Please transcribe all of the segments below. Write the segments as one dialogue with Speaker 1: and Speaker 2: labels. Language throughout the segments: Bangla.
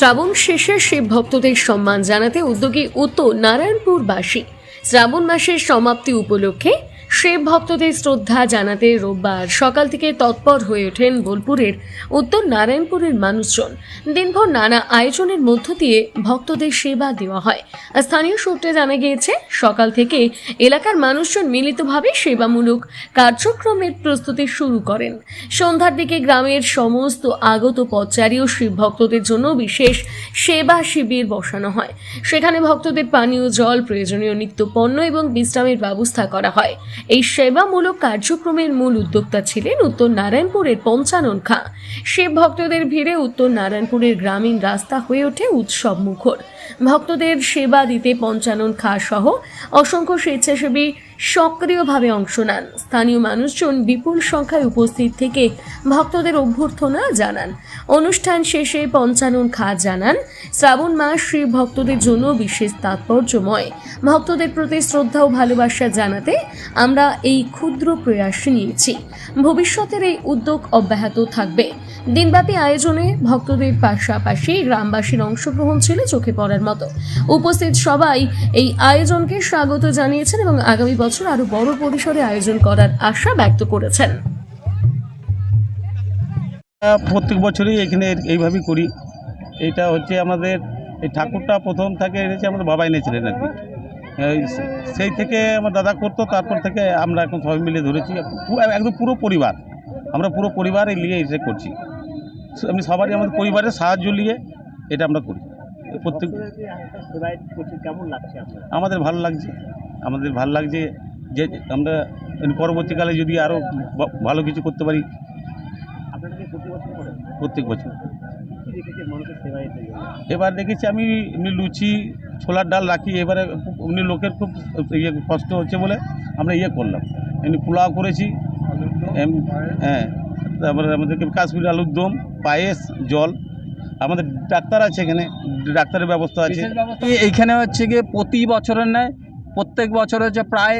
Speaker 1: শ্রাবণ শেষে শিব ভক্তদের সম্মান জানাতে উদ্যোগী উত্তর নারায়ণপুরবাসী। শ্রাবণ মাসের সমাপ্তি উপলক্ষে শিব ভক্তদের শ্রদ্ধা জানাতে রোববার সকাল থেকে তৎপর হয়ে ওঠেন বোলপুরের উত্তর নারায়ণপুরের মানুষজন। দিনভর নানা আয়োজনের মধ্য দিয়ে ভক্তদের সেবা দেওয়া হয়। স্থানীয় সূত্রে জানা গিয়েছে, সকাল থেকে এলাকার মানুষজন মিলিতভাবে সেবামূলক কার্যক্রমের প্রস্তুতি শুরু করেন। সন্ধ্যার দিকে গ্রামের সমস্ত আগত পথচারী ও শিব ভক্তদের জন্য বিশেষ সেবা শিবির বসানো হয়। সেখানে ভক্তদের পানীয় জল, প্রয়োজনীয় নিত্য পণ্য এবং বিশ্রামের ব্যবস্থা করা হয়। এই সেবামূলক কার্যক্রমের মূল উদ্যোক্তা ছিলেন উত্তর নারায়ণপুরের পঞ্চানন খাঁ। শিব ভক্তদের ভিড়ে উত্তর নারায়ণপুরের গ্রামীণ রাস্তা হয়ে ওঠে উৎসব মুখর। ভক্তদের সেবা দিতে পঞ্চানন খাঁ সহ অসংখ্য স্বেচ্ছাসেবী সক্রিয়ভাবে অংশ নেন। স্থানীয় মানুষজন বিপুল সংখ্যায় উপস্থিত থেকে ভক্তদের অভ্যর্থনা জানান। অনুষ্ঠান শেষে পঞ্চানন খাঁ জানান, শ্রাবণ মাস শিব ভক্তদের জন্য বিশেষ তাৎপর্যময়। ভক্তদের প্রতি শ্রদ্ধা ও ভালোবাসা জানাতে আমরা এই ক্ষুদ্র প্রয়াস নিয়েছি। ভবিষ্যতের এই উদ্যোগ অব্যাহত থাকবে। দিনব্যাপী আয়োজনে ভক্তদের পাশাপাশি গ্রামবাসীর অংশগ্রহণ ছিল চোখে পড়ার মতো। উপস্থিত সবাই এই আয়োজনকে স্বাগত জানিয়েছেন এবং আগামী বছর আরও বড় পরিসরে আয়োজন করার আশা ব্যক্ত করেছেন।
Speaker 2: প্রত্যেক বছরই এখানে এইভাবেই করি। এটা হচ্ছে আমাদের, এই ঠাকুরটা প্রথম থেকে এনেছে আমাদের বাবা এনেছিলেন আর কি। সেই থেকে আমার দাদা করতো, তারপর থেকে আমরা এখন সবাই মিলে ধরেছি। একদম পুরো পরিবার, আমরা পুরো পরিবার এই নিয়ে এসে করছি। আমি সবারই আমাদের পরিবারের সাহায্য নিয়ে এটা আমরা করি। প্রত্যেক আমাদের ভালো লাগছে। আমাদের ভালো লাগছে যে আমরা পরবর্তীকালে যদি আরও ভালো কিছু করতে পারি। প্রত্যেক বছর। এবার দেখেছি আমি এমনি লুচি, ছোলার ডাল রাখি। এবারে এমনি লোকের খুব ইয়ে কষ্ট হচ্ছে বলে আমরা ইয়ে করলাম। এমনি পোলাও করেছি। হ্যাঁ। তারপরে আমাদেরকে কাশ্মীর আলুর দম পায়েস জল। আমাদের ডাক্তার আছে এখানে ডাক্তারের ব্যবস্থা আছে।
Speaker 3: এইখানে হচ্ছে গিয়ে প্রতি বছরের ন্যায় প্রত্যেক বছর হচ্ছে প্রায়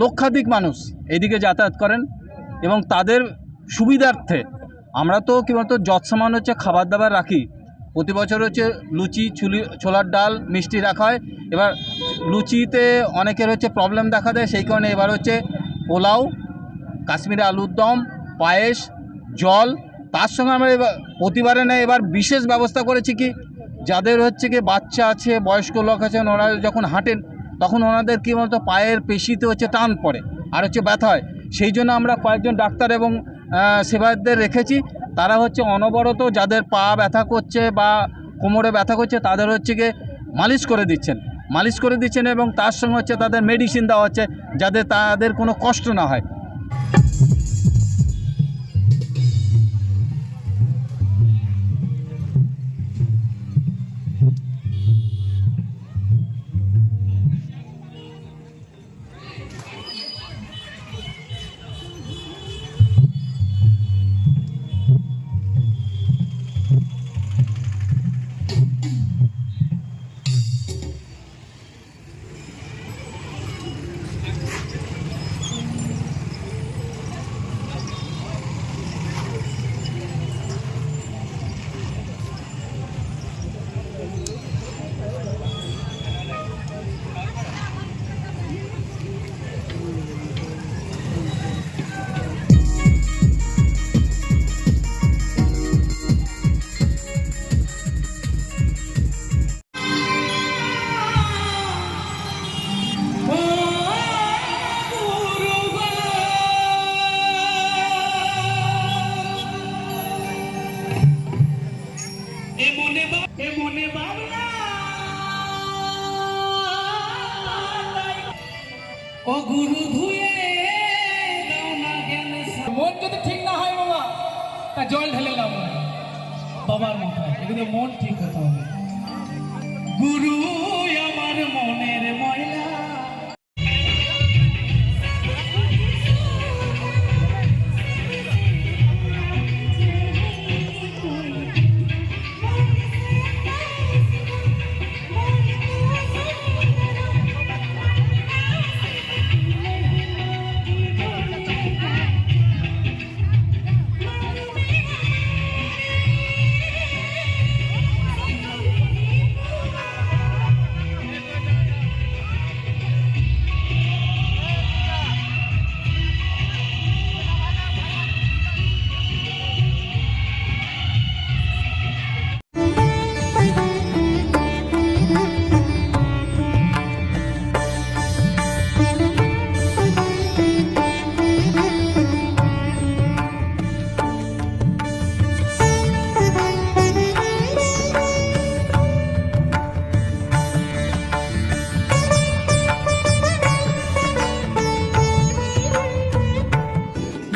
Speaker 3: লক্ষাধিক মানুষ এদিকে যাতায়াত করেন এবং তাদের সুবিধার্থে আমরা তো কী বলতো যৎসমান হচ্ছে খাবার দাবার রাখি। প্রতি বছর হচ্ছে লুচি চুলি ছোলার ডাল মিষ্টি রাখা হয়। এবার লুচিতে অনেকের হচ্ছে প্রবলেম দেখা দেয় সেই কারণে এবার হচ্ছে পোলাও কাশ্মীরি আলুর দম, পায়েস, জল, তার সঙ্গে আমরা এবার প্রতিবারে না এবার বিশেষ ব্যবস্থা করেছি কি, যাদের হচ্ছে কি বাচ্চা আছে, বয়স্ক লোক আছেন ওরা যখন হাঁটেন, তখন ওনাদের কী বলতো, পায়ের পেশিতে হচ্ছে টান পড়ে আর হচ্ছে ব্যথা হয়। সেই জন্য আমরা কয়েকজন ডাক্তার এবং সেবায়তদের রেখেছি। তারা হচ্ছে অনবরত যাদের পা ব্যথা করছে বা কোমরে ব্যথা করছে, তাদের হচ্ছে গিয়ে মালিশ করে দিচ্ছেন। মালিশ করে দিচ্ছেন এবং তার সঙ্গে হচ্ছে তাদের মেডিসিন দেওয়া হচ্ছে, যাতে তাদের কোনো কষ্ট না হয়।
Speaker 4: এমনে বা এমনে বাংলা। ও গুরু ধুয়ে দাও না জ্ঞান মন যদি ঠিক না হয় বাবা তা জল ঢেলে নাই। বাবার মাথায় এগুলো মন ঠিক হতে হবে। গুরু আমার মনের ময়লা।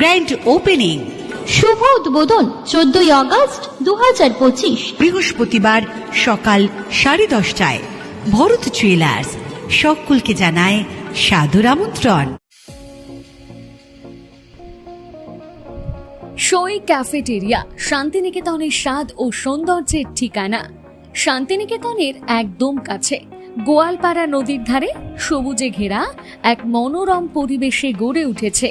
Speaker 5: গ্র্যান্ড ওপেনিং
Speaker 6: শুভ উদ্বোধন চোদ্দই আগস্ট দু হাজার পঁচিশ।
Speaker 5: বৃহস্পতিবার সকাল সাড়ে দশটায়। ভরত জুয়েলার্স সকলকে জানায় সাদর আমন্ত্রণ।
Speaker 1: সই ক্যাফেটেরিয়া শান্তিনিকেতনের স্বাদ ও সৌন্দর্যের ঠিকানা। শান্তিনিকেতনের একদম কাছে গোয়ালপাড়া নদীর ধারে সবুজে ঘেরা এক মনোরম পরিবেশে গড়ে উঠেছে।